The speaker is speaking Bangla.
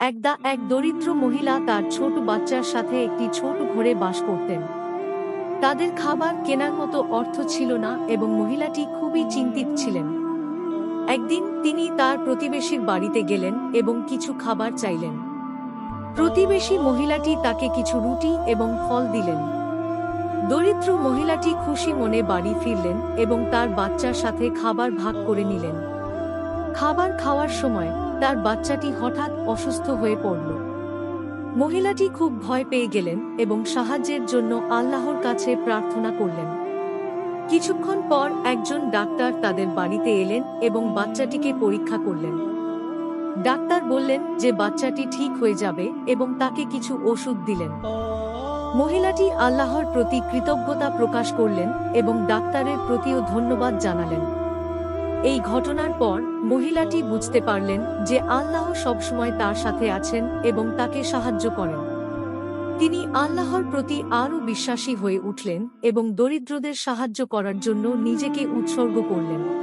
একদা এক দরিদ্র মহিলা তার ছোট বাচ্চার সাথে একটি ছোট ঘরে বাস করতেন। তাদের খাবার কেনার মতো অর্থ ছিল না এবং মহিলাটি খুবই চিন্তিত ছিলেন। একদিন তিনি তার প্রতিবেশীর বাড়িতে গেলেন এবং কিছু খাবার চাইলেন। প্রতিবেশী মহিলাটি তাকে কিছু রুটি এবং ফল দিলেন। দরিদ্র মহিলাটি খুশি মনে বাড়ি ফিরলেন এবং তার বাচ্চার সাথে খাবার ভাগ করে নিলেন। খাবার খাওয়ার সময় তার বাচ্চাটি হঠাৎ অসুস্থ হয়ে পড়ল। মহিলাটি খুব ভয় পেয়ে গেলেন এবং সাহায্যের জন্য আল্লাহর কাছে প্রার্থনা করলেন। কিছুক্ষণ পর একজন ডাক্তার তাদের বাড়িতে এলেন এবং বাচ্চাটিকে পরীক্ষা করলেন। ডাক্তার বললেন যে বাচ্চাটি ঠিক হয়ে যাবে এবং তাকে কিছু ওষুধ দিলেন। মহিলাটি আল্লাহর প্রতি কৃতজ্ঞতা প্রকাশ করলেন এবং ডাক্তারের প্রতিও ধন্যবাদ জানালেন। এই ঘটনার পর মহিলাটি বুঝতে পারলেন যে আল্লাহ সবসময় তার সাথে আছেন এবং তাকে সাহায্য করেন। তিনি আল্লাহর প্রতি আরও বিশ্বাসী হয়ে উঠলেন এবং দরিদ্রদের সাহায্য করার জন্য নিজেকে উৎসর্গ করলেন।